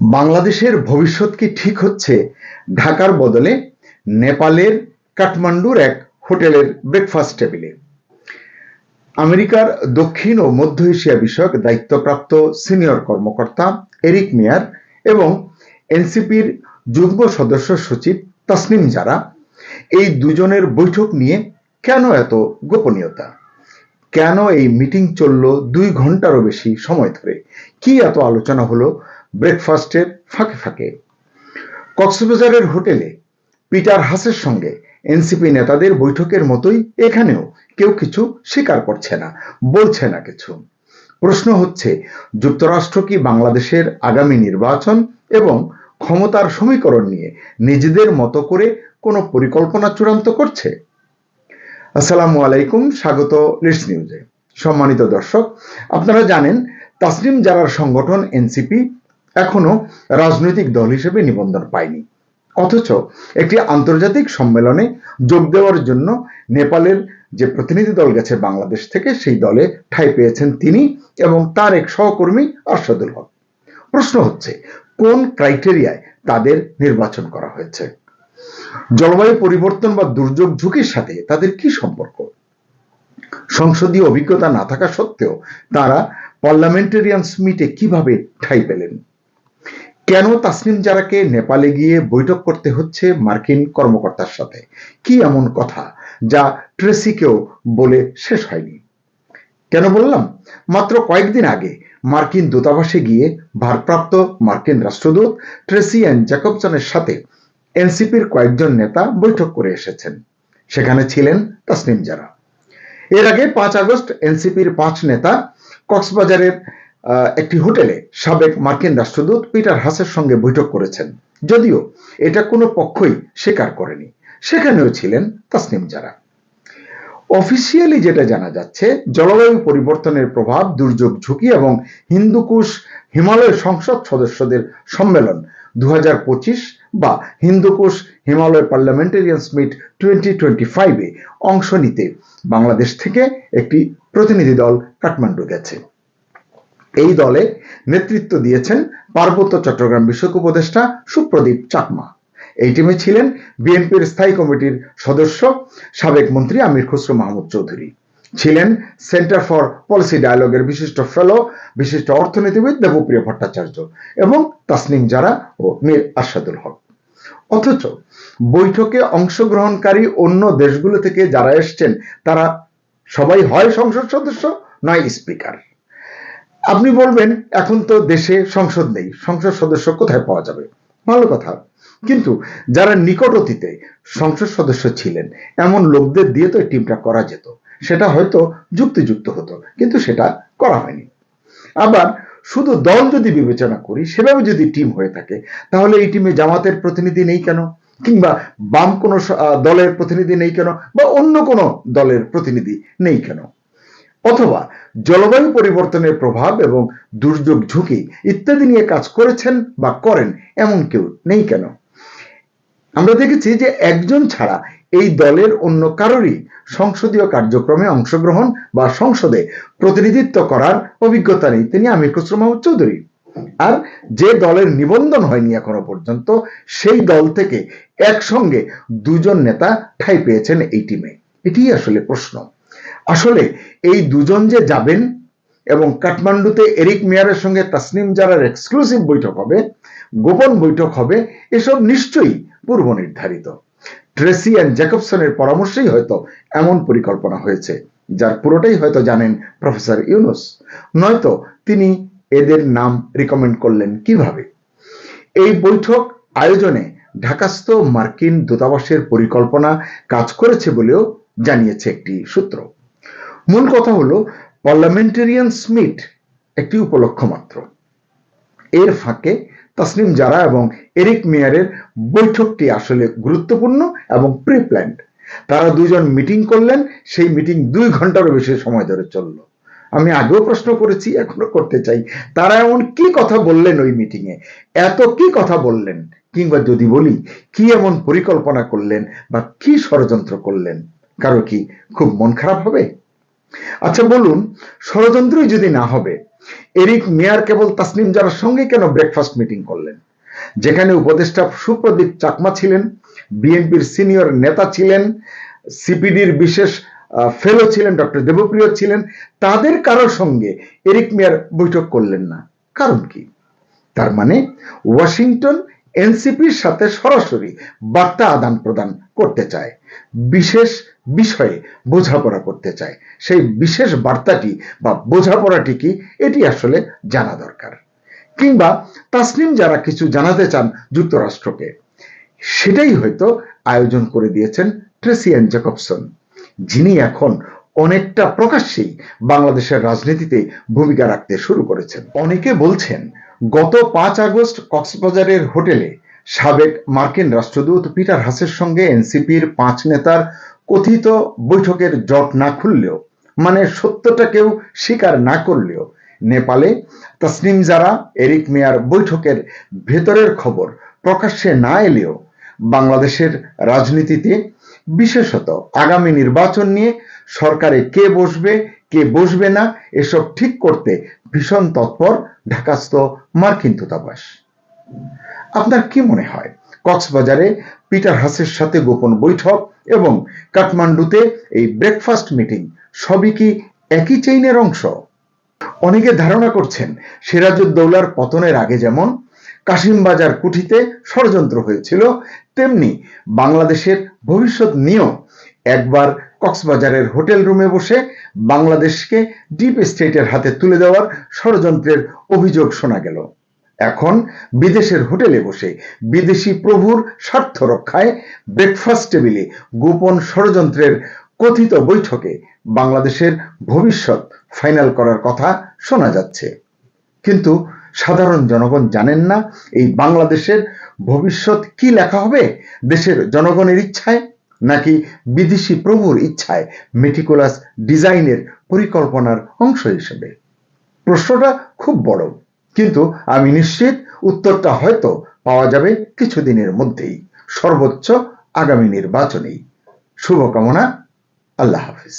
বাংলাদেশের ভবিষ্যৎ কি ঠিক হচ্ছে? ঢাকার বদলে নেপালের কাঠমান্ডুর এক হোটেলের ব্রেকফাস্ট টেবিলে আমেরিকার দক্ষিণ ও মধ্য এশিয়া বিষয়ক দায়িত্বপ্রাপ্ত সিনিয়র কর্মকর্তা এরিক মেয়ার এবং এনসিপির যুগ্ম সদস্য সচিব তাসনিম জারা এই দুজনের বৈঠক নিয়ে কেন এত গোপনীয়তা? কেন এই মিটিং চলল দুই ঘন্টারও বেশি সময় ধরে? কি এত আলোচনা হলো? ব্রেকফাস্টের ফাঁকে ফাঁকে। কক্সবাজারের হোটেলে পিটার হাসের সঙ্গে এনসিপি নেতাদের বৈঠকের মতোই এখানেও কেউ কিছু স্বীকার করছে না, বলছে না কিছু। প্রশ্ন হচ্ছে, যুক্তরাষ্ট্র কি বাংলাদেশের আগামী নির্বাচন এবং ক্ষমতার সমীকরণ নিয়ে নিজেদের মতো করে কোনো পরিকল্পনা চূড়ান্ত করছে? আসসালামু আলাইকুম, স্বাগত লিডস নিউজে। সম্মানিত দর্শক, আপনারা জানেন তাসলিম জারার সংগঠন এনসিপি এখনও রাজনৈতিক দল হিসেবে নিবন্ধন পায়নি। অথচ একটি আন্তর্জাতিক সম্মেলনে যোগ দেওয়ার জন্য নেপালের যে প্রতিনিধি দল গেছে বাংলাদেশ থেকে, সেই দলে ঠাঁই পেয়েছেন তিনি এবং তার এক সহকর্মী আরশাদুল হক। প্রশ্ন হচ্ছে, কোন ক্রাইটেরিয়ায় তাদের নির্বাচন করা হয়েছে? জলবায়ু পরিবর্তন বা দুর্যোগ ঝুঁকির সাথে তাদের কি সম্পর্ক? সংসদীয় অভিজ্ঞতা না থাকা সত্ত্বেও তারা পার্লামেন্টেরিয়ান মিটে কীভাবে ঠাঁই পেলেন? কেন তাসনিম জারাকে নেপালে গিয়ে বৈঠক করতে হচ্ছে মার্কিন কর্মকর্তার সাথে? কি এমন কথা যা ট্রেসিকেও বলে শেষ হয়নি? কেন বললাম? মাত্র কয়েকদিন আগে মার্কিন দূতাবাসে গিয়ে ভারপ্রাপ্ত মার্কিন রাষ্ট্রদূত ট্রেসি অ্যান্ড জ্যাকবসনের সাথে এনসিপির কয়েকজন নেতা বৈঠক করে এসেছেন। সেখানে ছিলেন তাসনিম জারা। এর আগে পাঁচ আগস্ট এনসিপির পাঁচ নেতা কক্সবাজারের একটি হোটেলে সাবেক মার্কিন রাষ্ট্রদূত পিটার হাসের সঙ্গে বৈঠক করেছেন। যদিও এটা কোনো পক্ষই স্বীকার করেনি। সেখানেও ছিলেন তাসনিম জারা। অফিসিয়ালি যেটা জানা যাচ্ছে, জলবায়ু পরিবর্তনের প্রভাব, দুর্যোগ ঝুঁকি এবং হিন্দুকুশ হিমালয় সংসদ সদস্যদের সম্মেলন দু হাজার পঁচিশ বা Hindu Kush Himalaya parliamentarian meet twenty twenty ফাইভে অংশ নিতে বাংলাদেশ থেকে একটি প্রতিনিধি দল কাঠমান্ডু গেছে। এই দলে নেতৃত্ব দিয়েছেন পার্বত্য চট্টগ্রাম বিষয়ক উপদেষ্টা সুপ্রদীপ চাকমা। এই টিমে ছিলেন বিএনপির স্থায়ী কমিটির সদস্য সাবেক মন্ত্রী আমির খসরু মাহমুদ চৌধুরী। ছিলেন সেন্টার ফর পলিসি ডায়ালগের বিশিষ্ট ফেলো, বিশিষ্ট অর্থনীতিবিদ দেবপ্রিয় ভট্টাচার্য এবং তাসনিম জারা ও মীর আরশাদুল হক। অথচ বৈঠকে অংশগ্রহণকারী অন্য দেশগুলো থেকে যারা এসছেন, তারা সবাই হয় সংসদ সদস্য, নয় স্পিকার। আপনি বলবেন, এখন তো দেশে সংসদ নেই। সংসদ সদস্য কোথায় পাওয়া যাবে? ভালো কথা। কিন্তু যারা নিকট অতীতে সংসদ সদস্য ছিলেন, এমন লোকদের দিয়ে তো এই টিমটা করা যেত। সেটা হয়তো যুক্তিযুক্ত হতো, কিন্তু সেটা করা হয়নি। আবার শুধু দল যদি বিবেচনা করি, সেভাবে যদি টিম হয়ে থাকে, তাহলে এই টিমে জামাতের প্রতিনিধি নেই কেন? কিংবা বাম কোনো দলের প্রতিনিধি নেই কেন? বা অন্য কোনো দলের প্রতিনিধি নেই কেন? অথবা জলবায়ু পরিবর্তনের প্রভাব এবং দুর্যোগ ঝুঁকি ইত্যাদি নিয়ে কাজ করেছেন বা করেন এমন কেউ নেই কেন? আমরা দেখেছি যে একজন ছাড়া এই দলের অন্য কারোরই সংসদীয় কার্যক্রমে অংশগ্রহণ বা সংসদে প্রতিনিধিত্ব করার অভিজ্ঞতা নেই। তিনি আমির খসরু মাহমুদ চৌধুরী। আর যে দলের নিবন্ধন হয়নি এখনও পর্যন্ত, সেই দল থেকে একসঙ্গে দুজন নেতা ঠাই পেয়েছেন এই টিমে। এটি আসলে প্রশ্ন। আসলে এই দুজন যে যাবেন এবং কাঠমান্ডুতে এরিক মেয়ারের সঙ্গে তাসনিম জারার এক্সক্লুসিভ বৈঠক হবে, গোপন বৈঠক হবে, এসব নিশ্চয়ই পূর্ব নির্ধারিত। ট্রেসি অ্যান্ড জ্যাকবসনের পরামর্শেই হয়তো এমন পরিকল্পনা হয়েছে, যার পুরোটাই হয়তো জানেন প্রফেসর ইউনুস। নয়তো তিনি এদের নাম রিকমেন্ড করলেন কীভাবে? এই বৈঠক আয়োজনে ঢাকাস্থ মার্কিন দূতাবাসের পরিকল্পনা কাজ করেছে বলেও জানিয়েছে একটি সূত্র। মূল কথা হলো পার্লামেন্টেরিয়ান স্মিট একটি উপলক্ষ মাত্র। এর ফাঁকে তাসনিম জারা এবং এরিক মেয়ারের বৈঠকটি আসলে গুরুত্বপূর্ণ এবং প্রি প্ল্যান্ড তারা দুজন মিটিং করলেন, সেই মিটিং দুই ঘন্টারও বেশি সময় ধরে চলল। আমি আগেও প্রশ্ন করেছি, এখনও করতে চাই। তারা এমন কি কথা বললেন ওই মিটিংয়ে এত কি কথা বললেন? কিংবা যদি বলি, কি এমন পরিকল্পনা করলেন বা কি ষড়যন্ত্র করলেন? কারও কি খুব মন খারাপ হবে? আচ্ছা বলুন, ষড়যন্ত্রই যদি না হবে, এরিক মেয়ার কেবল তাসনিম জারার সঙ্গে কেন ব্রেকফাস্ট মিটিং করলেন? যেখানে উপদেষ্টা সুপ্রদীপ চাকমা ছিলেন, বিএনপির সিনিয়র নেতা ছিলেন, সিপিডির বিশেষ ফেলো ছিলেন, ডক্টর দেবপ্রিয় ছিলেন, তাদের কারোর সঙ্গে এরিক মেয়ার বৈঠক করলেন না। কারণ কি? তার মানে ওয়াশিংটন এনসিপির সাথে সরাসরি বার্তা আদান প্রদান করতে চায়। বিশেষ বিষয়ে বোঝাপড়া করতে চায়। সেই বিশেষ বার্তাটি বা বোঝাপড়াটি কি, এটি আসলে জানা দরকার। কিংবা তাসনিম যারা কিছু জানাতে চান যুক্তরাষ্ট্রকে, সেটাই হয়তো আয়োজন করে দিয়েছেন ট্রেসিয়ান জ্যাকবসন যিনি এখন অনেকটা প্রকাশ্যেই বাংলাদেশের রাজনীতিতে ভূমিকা রাখতে শুরু করেছেন। অনেকে বলছেন, গত পাঁচ আগস্ট কক্সবাজারের হোটেলে সাবেক মার্কিন রাষ্ট্রদূত পিটার হাসের সঙ্গে এনসিপির পাঁচ নেতার কথিত বৈঠকের জট না খুললেও মানে সত্যটা কেউ স্বীকার না করলেও, নেপালে তসনিম জারা, এরিক মেয়ার বৈঠকের ভেতরের খবর প্রকাশ্যে না এলেও, বাংলাদেশের রাজনীতিতে, বিশেষত আগামী নির্বাচন নিয়ে সরকারে কে বসবে কে বসবে না, এসব ঠিক করতে ভীষণ তৎপর ঢাকাস্থ মার্কিন দূতাবাস। আপনার কি মনে হয়? কক্সবাজারে পিটার হাসের সাথে গোপন বৈঠক এবং কাঠমান্ডুতে এই ব্রেকফাস্ট মিটিং সবই কি একই চেইনের অংশ? অনেকে ধারণা করছেন সিরাজউদ্দৌলার পতনের আগে যেমন কাশিমবাজার কুঠিতে ষড়যন্ত্র হয়েছিল, তেমনি বাংলাদেশের ভবিষ্যৎ নিয়েও একবার কক্সবাজারের হোটেল রুমে বসে বাংলাদেশকে ডিপ স্টেটের হাতে তুলে দেওয়ার ষড়যন্ত্রের অভিযোগ শোনা গেল। এখন বিদেশের হোটেলে বসে বিদেশি প্রভুর স্বার্থ রক্ষায় ব্রেকফাস্ট টেবিলে গোপন ষড়যন্ত্রের কথিত বৈঠকে বাংলাদেশের ভবিষ্যৎ ফাইনাল করার কথা শোনা যাচ্ছে। কিন্তু সাধারণ জনগণ জানেন না এই বাংলাদেশের ভবিষ্যৎ কি লেখা হবে? দেশের জনগণের ইচ্ছায় নাকি বিদেশি প্রভুর ইচ্ছায় মেটিকুলাস ডিজাইনের পরিকল্পনার অংশ হিসেবে? প্রশ্নটা খুব বড়। কিন্তু আমি নিশ্চিত উত্তরটা হয়তো পাওয়া যাবে কিছুদিনের মধ্যেই। সর্বোচ্চ আগামী নির্বাচনেই শুভকামনা। আল্লাহ হাফিজ।